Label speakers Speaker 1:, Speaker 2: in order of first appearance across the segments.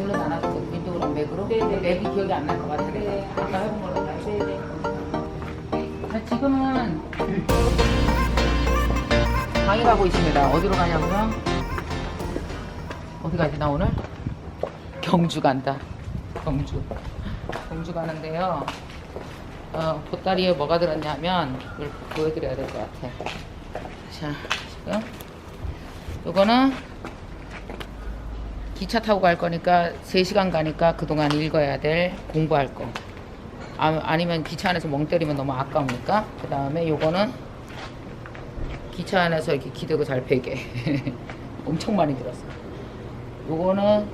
Speaker 1: 둘러 나눠서 윈도우랑 맥으로?
Speaker 2: 네네.
Speaker 1: 맥이 기억이 안 날 것 같아.
Speaker 2: 네.
Speaker 1: 아까 해본 걸로 다시.
Speaker 2: 네네.
Speaker 1: 자, 지금은 방에 가고 있습니다. 어디로 가냐고요? 어디 가지 나 오늘? 경주 간다. 경주. 경주 가는데요. 어, 보따리에 뭐가 들었냐면 이걸 보여드려야 될 것 같아. 자, 지금 요거는 기차 타고 갈 거니까 3시간 가니까 그동안 읽어야 될 공부할 거. 아, 아니면 기차 안에서 멍 때리면 너무 아까우니까. 그 다음에 요거는 기차 안에서 이렇게 기대고 잘 베게. 엄청 많이 들었어. 요거는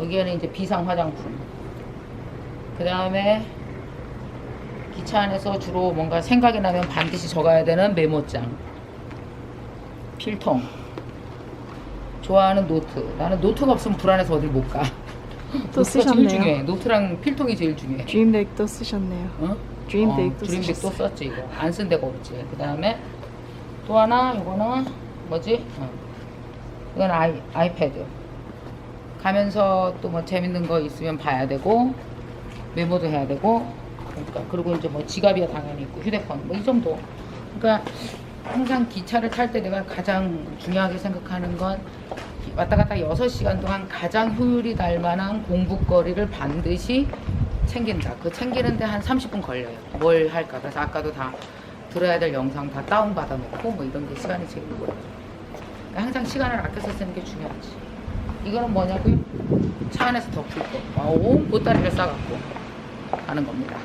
Speaker 1: 여기에는 이제 비상 화장품. 그 다음에 기차 안에서 주로 뭔가 생각이 나면 반드시 적어야 되는 메모장. 필통. 좋아하는 노트. 나는 노트가 없으면 불안해서 어딜 못 가.
Speaker 3: 또
Speaker 1: 노트가 제일
Speaker 3: 쓰셨네요.
Speaker 1: 중요해. 노트랑 필통이 제일 중요해.
Speaker 3: 드림백도 쓰셨네요.
Speaker 1: 어?
Speaker 3: 드림백도
Speaker 1: 어, 드림백 또
Speaker 3: 쓰셨어요.
Speaker 1: 썼지 이거. 안 쓴 데가 없지. 그 다음에 또 하나 이거는 뭐지? 어. 이건 아이 아이패드. 가면서 또 뭐 재밌는 거 있으면 봐야 되고 메모도 해야 되고 그러니까 그리고 이제 뭐 지갑이야 당연히 있고 휴대폰 뭐 이 정도. 그러니까 항상 기차를 탈 때 내가 가장 중요하게 생각하는 건 왔다 갔다 6시간 동안 가장 효율이 날 만한 공부거리를 반드시 챙긴다. 그 챙기는데 한 30분 걸려요. 뭘 할까. 그래서 아까도 다 들어야 될 영상 다 다운받아 놓고 뭐 이런 게 시간이 제일 걸려요. 그러니까 항상 시간을 아껴서 쓰는 게 중요하지. 이거는 뭐냐고요? 차 안에서 덮을 거. 오, 보따리를 싸갖고 가는 겁니다.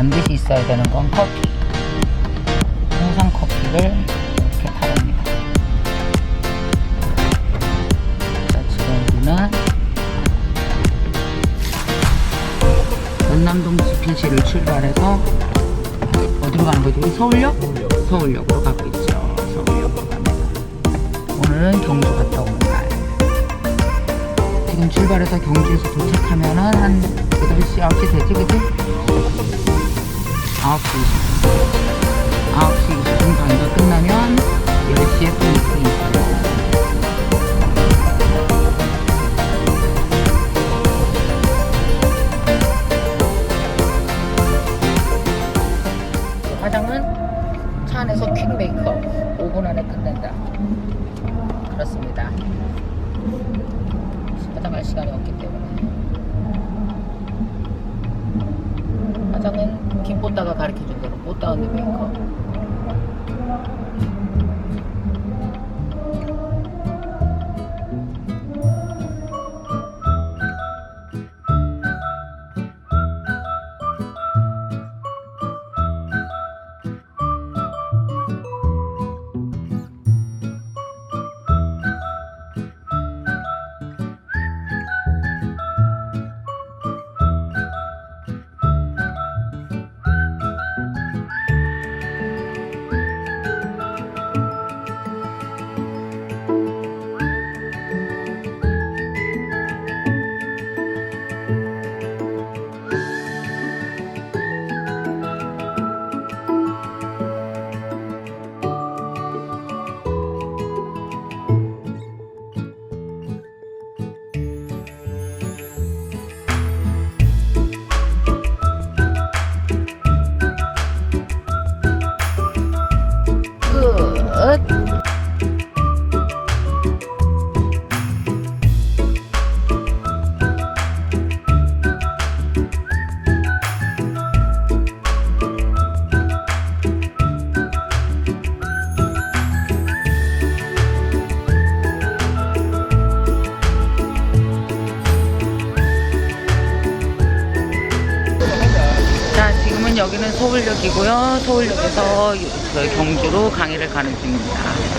Speaker 1: 반드시 있어야 되는 건 커피. 항상 커피를 이렇게 타봅니다. 자, 지금 우리는 연남동 집필실을 출발해서 어디로 가는 거죠? 서울역? 서울역으로 가고 있죠. 서울역으로 갑니다. 오늘은 경주 갔다 오는 날. 지금 출발해서 경주에서 도착하면은 한 8시, 9시 되지, 그지? 9시 20분. 9시 20분 강의가 끝나면 10시에 또 미팅이 있어요. 화장은 차 안에서 퀵 메이크업 5분 안에 끝낸다 그렇습니다 화장할 시간이 없기 때문에 김뽀따가 가르쳐준 뽀따 언니 메이크 서울역이고요. 서울역에서 저희 경주로 강의를 가는 중입니다.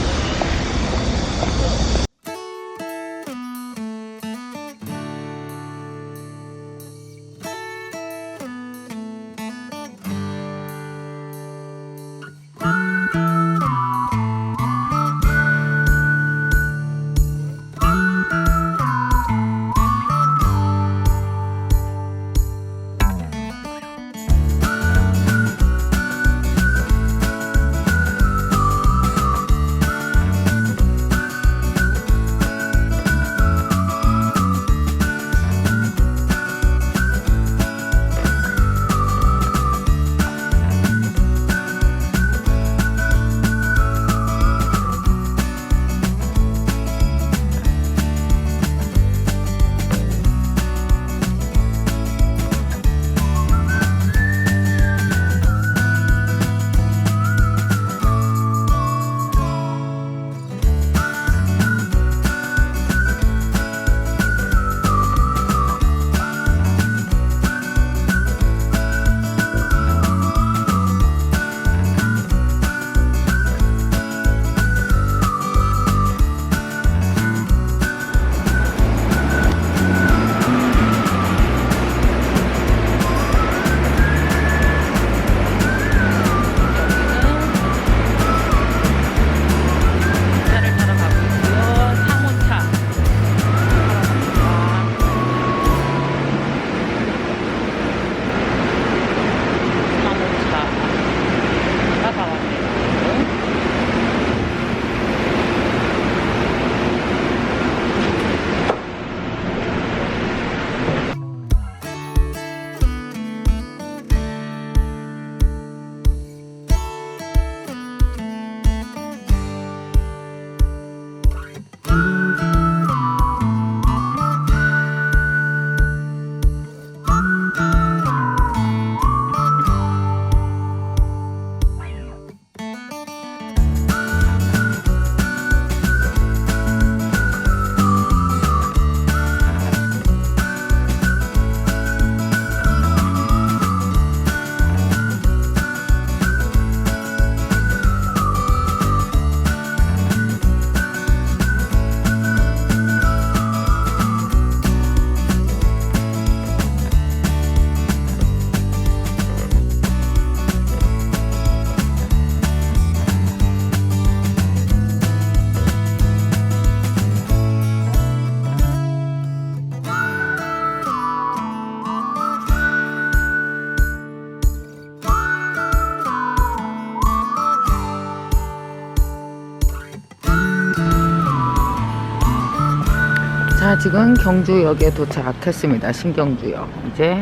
Speaker 1: 자, 지금 경주역에 도착했습니다. 신경주역. 이제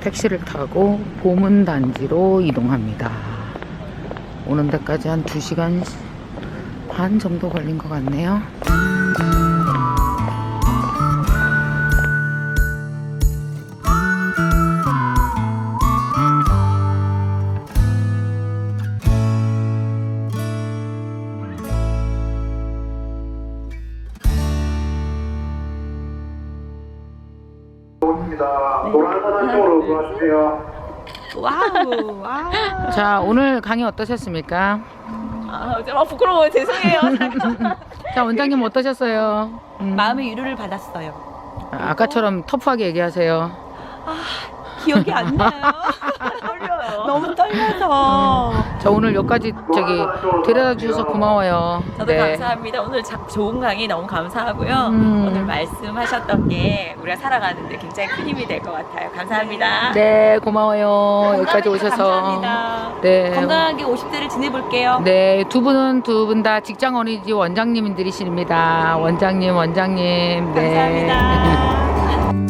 Speaker 1: 택시를 타고 보문단지로 이동합니다. 오는 데까지 한 2시간 반 정도 걸린 것 같네요.
Speaker 2: 입니다. 노란 사단 쪽으로 들어와주세요.
Speaker 3: 와우, 와우.
Speaker 1: 자, 오늘 강의 어떠셨습니까?
Speaker 3: 아, 아 부끄러워요. 죄송해요.
Speaker 1: 자, 원장님 어떠셨어요? 음,
Speaker 3: 마음의 위로를 받았어요.
Speaker 1: 아, 아까처럼 터프하게 얘기하세요.
Speaker 3: 기억이 안 나요. 너무 떨려서.
Speaker 1: 자, 오늘 여기까지 저기 데려다 주셔서 고마워요.
Speaker 3: 저도
Speaker 1: 네.
Speaker 3: 감사합니다. 오늘 자- 좋은 강의 너무 감사하고요.
Speaker 1: 음.
Speaker 3: 오늘 말씀하셨던 게 우리가 살아가는데 굉장히 큰 힘이 될 것 같아요. 감사합니다.
Speaker 1: 네, 고마워요. 여기까지 오셔서.
Speaker 3: 감사합니다.
Speaker 1: 네.
Speaker 3: 건강하게 50대를 지내볼게요.
Speaker 1: 네, 두 분은 두 분 다 직장 어린이집 원장님들이십니다. 원장님, 원장님. 네.
Speaker 3: 감사합니다.